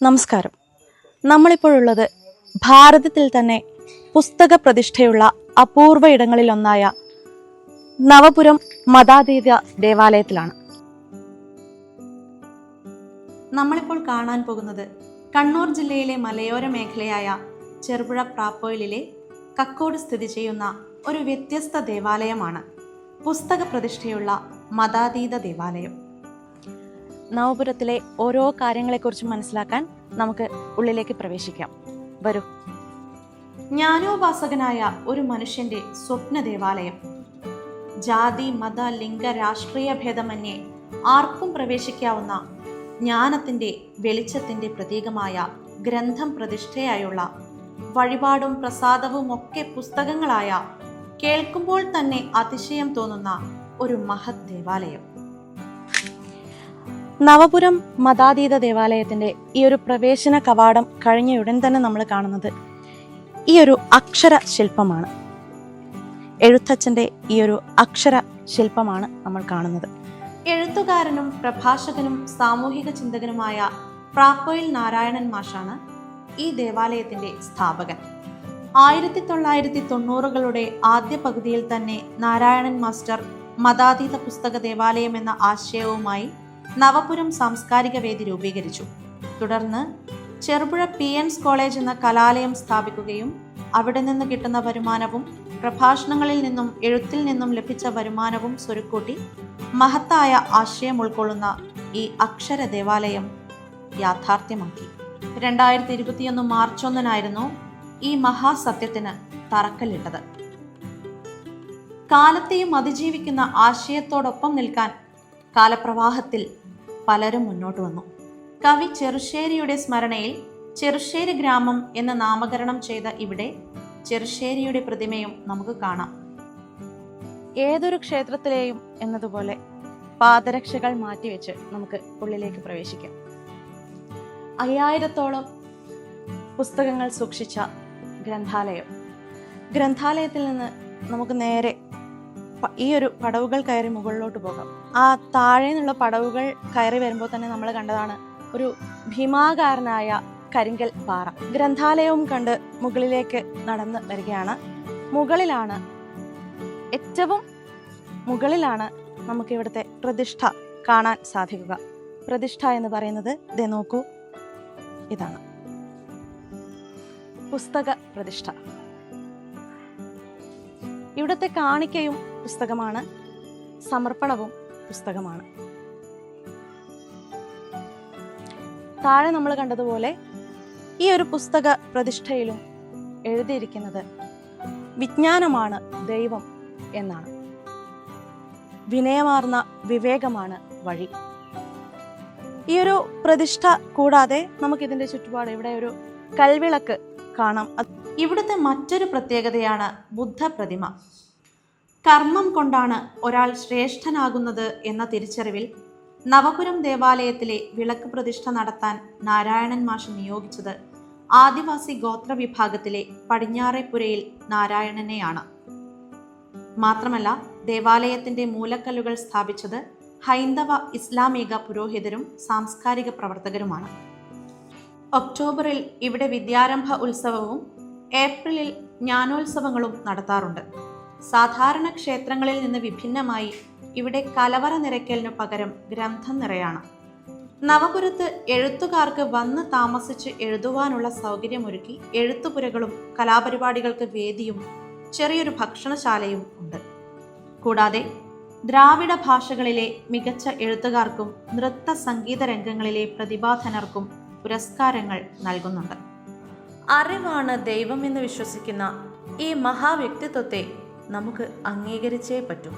നമസ്കാരം. നമ്മളിപ്പോഴുള്ളത് ഭാരതത്തിൽ തന്നെ പുസ്തക പ്രതിഷ്ഠയുള്ള അപൂർവ ഇടങ്ങളിലൊന്നായ നവപുരം മതാതീത ദേവാലയത്തിലാണ്. നമ്മളിപ്പോൾ കാണാൻ പോകുന്നത് കണ്ണൂർ ജില്ലയിലെ മലയോര മേഖലയായ ചെറുപുഴ പ്രാപ്പോയിലിലെ കക്കോട് സ്ഥിതി ചെയ്യുന്ന ഒരു വ്യത്യസ്ത ദേവാലയമാണ്. പുസ്തക പ്രതിഷ്ഠയുള്ള മതാതീത ദേവാലയം. നവപുരത്തിലെ ഓരോ കാര്യങ്ങളെക്കുറിച്ച് മനസ്സിലാക്കാൻ നമുക്ക് ഉള്ളിലേക്ക് പ്രവേശിക്കാം. വരൂ. ജ്ഞാനോപാസകനായ ഒരു മനുഷ്യന്റെ സ്വപ്ന ദേവാലയം. ജാതി മത ലിംഗ രാഷ്ട്രീയ ഭേദമന്യേ ആർക്കും പ്രവേശിക്കാവുന്ന ജ്ഞാനത്തിന്റെ വെളിച്ചത്തിന്റെ പ്രതീകമായ ഗ്രന്ഥം പ്രതിഷ്ഠയായുള്ള വഴിപാടും പ്രസാദവും ഒക്കെ പുസ്തകങ്ങളായ കേൾക്കുമ്പോൾ തന്നെ അതിശയം തോന്നുന്ന ഒരു മഹത് ദേവാലയം. നവപുരം മതാതീത ദേവാലയത്തിന്റെ ഈ ഒരു പ്രവേശന കവാടം കഴിഞ്ഞ ഉടൻ തന്നെ നമ്മൾ കാണുന്നത് ഈ ഒരു അക്ഷര ശില്പമാണ്. എഴുത്തച്ഛന്റെ ഈ ഒരു അക്ഷര ശില്പമാണ് നമ്മൾ കാണുന്നത്. എഴുത്തുകാരനും പ്രഭാഷകനും സാമൂഹിക ചിന്തകനുമായ പ്രാപ്പോയിൽ നാരായണൻ മാഷാണ് ഈ ദേവാലയത്തിന്റെ സ്ഥാപകൻ. ആയിരത്തി തൊള്ളായിരത്തി തൊണ്ണൂറുകളുടെ ആദ്യ പകുതിയിൽ തന്നെ നാരായണൻ മാസ്റ്റർ മതാതീത പുസ്തക ദേവാലയം എന്ന ആശയവുമായി നവപുരം സാംസ്കാരിക വേദി രൂപീകരിച്ചു. തുടർന്ന് ചെറുപുഴ പി എൻസ് കോളേജ് എന്ന കലാലയം സ്ഥാപിക്കുകയും അവിടെ നിന്ന് കിട്ടുന്ന വരുമാനവും പ്രഭാഷണങ്ങളിൽ നിന്നും എഴുത്തിൽ നിന്നും ലഭിച്ച വരുമാനവും സ്വരുക്കൂട്ടി മഹത്തായ ആശയം ഉൾക്കൊള്ളുന്ന ഈ അക്ഷര ദേവാലയം യാഥാർത്ഥ്യമാക്കി. രണ്ടായിരത്തി ഇരുപത്തിയൊന്ന് മാർച്ച് ഒന്നിനായിരുന്നു ഈ മഹാസത്യത്തിന് തറക്കല്ലിട്ടത്. കാലത്തെയും അതിജീവിക്കുന്ന ആശയത്തോടൊപ്പം നിൽക്കാൻ കാലപ്രവാഹത്തിൽ പലരും മുന്നോട്ട് വന്നു. കവി ചെറുശ്ശേരിയുടെ സ്മരണയിൽ ചെറുശ്ശേരി ഗ്രാമം എന്ന് നാമകരണം ചെയ്ത ഇവിടെ ചെറുശ്ശേരിയുടെ പ്രതിമയും നമുക്ക് കാണാം. ഏതൊരു ക്ഷേത്രത്തിലെയും എന്നതുപോലെ പാദരക്ഷകൾ മാറ്റിവെച്ച് നമുക്ക് ഉള്ളിലേക്ക് പ്രവേശിക്കാം. അയ്യായിരത്തോളം പുസ്തകങ്ങൾ സൂക്ഷിച്ച ഗ്രന്ഥാലയം. ഗ്രന്ഥാലയത്തിൽ നിന്ന് നമുക്ക് നേരെ ഈ ഒരു പടവുകൾ കയറി മുകളിലോട്ട് പോകാം. ആ താഴെ നിന്നുള്ള പടവുകൾ കയറി വരുമ്പോൾ തന്നെ നമ്മൾ കണ്ടതാണ് ഒരു ഭീമാകാരനായ കരിങ്കൽ പാറ. ഗ്രന്ഥാലയവും കണ്ട് മുകളിലേക്ക് നടന്ന് വരികയാണ്. മുകളിലാണ് ഏറ്റവും മുകളിലാണ് നമുക്ക് ഇവിടുത്തെ പ്രതിഷ്ഠ കാണാൻ സാധിക്കുക. പ്രതിഷ്ഠ എന്ന് പറയുന്നത് ദേ നോക്കൂ ഇതാണ്. പുസ്തക പ്രതിഷ്ഠ. ഇവിടുത്തെ കാണിക്കയും പുസ്തകമാണ്. സമർപ്പണവും പുസ്തകമാണ്. താഴെ നമ്മൾ കണ്ടതുപോലെ ഈ ഒരു പുസ്തക പ്രതിഷ്ഠയിലും എഴുതിയിരിക്കുന്നത് വിജ്ഞാനമാണ് ദൈവം എന്നാണ്. വിനയമാർന്ന വിവേകമാണ് വഴി. ഈ ഒരു പ്രതിഷ്ഠ കൂടാതെ നമുക്ക് ഇതിന്റെ ചുറ്റുപാട് ഇവിടെ ഒരു കൽവിളക്ക് കാണാം. ഇവിടുത്തെ മറ്റൊരു പ്രത്യേകതയാണ് ബുദ്ധ പ്രതിമ കർമ്മം കൊണ്ടാണ് ഒരാൾ ശ്രേഷ്ഠനാകുന്നത് എന്ന തിരിച്ചറിവിൽ നവപുരം ദേവാലയത്തിലെ വിളക്ക് പ്രതിഷ്ഠ നടത്താൻ നാരായണൻ മാഷ് നിയോഗിച്ചത് ആദിവാസി ഗോത്ര വിഭാഗത്തിലെ പടിഞ്ഞാറേപ്പുരയിൽ നാരായണനെയാണ്. മാത്രമല്ല ദേവാലയത്തിന്റെ മൂലക്കല്ലുകൾ സ്ഥാപിച്ചത് ഹൈന്ദവ ഇസ്ലാമിക പുരോഹിതരും സാംസ്കാരിക പ്രവർത്തകരുമാണ്. ഒക്ടോബറിൽ ഇവിടെ വിദ്യാരംഭ ഉത്സവവും ഏപ്രിലിൽ ജ്ഞാനോത്സവങ്ങളും നടത്താറുണ്ട്. സാധാരണ ക്ഷേത്രങ്ങളിൽ നിന്ന് വിഭിന്നമായി ഇവിടെ കലവറ നിരക്കലിനു പകരം ഗ്രന്ഥം നിറയാണ്. നവപുരത്ത് എഴുത്തുകാർക്ക് വന്ന് താമസിച്ച് എഴുതുവാനുള്ള സൗകര്യമൊരുക്കി എഴുത്തുപുരകളും കലാപരിപാടികൾക്ക് വേദിയും ചെറിയൊരു ഭക്ഷണശാലയും ഉണ്ട്. കൂടാതെ ദ്രാവിഡ ഭാഷകളിലെ മികച്ച എഴുത്തുകാർക്കും നൃത്ത സംഗീത രംഗങ്ങളിലെ പ്രതിഭാധനർക്കും പുരസ്കാരങ്ങൾ നൽകുന്നുണ്ട്. അറിവാണ് ദൈവം എന്ന് വിശ്വസിക്കുന്ന ഈ മഹാവ്യക്തിത്വത്തെ നമുക്ക് അംഗീകരിച്ചേ പറ്റൂ.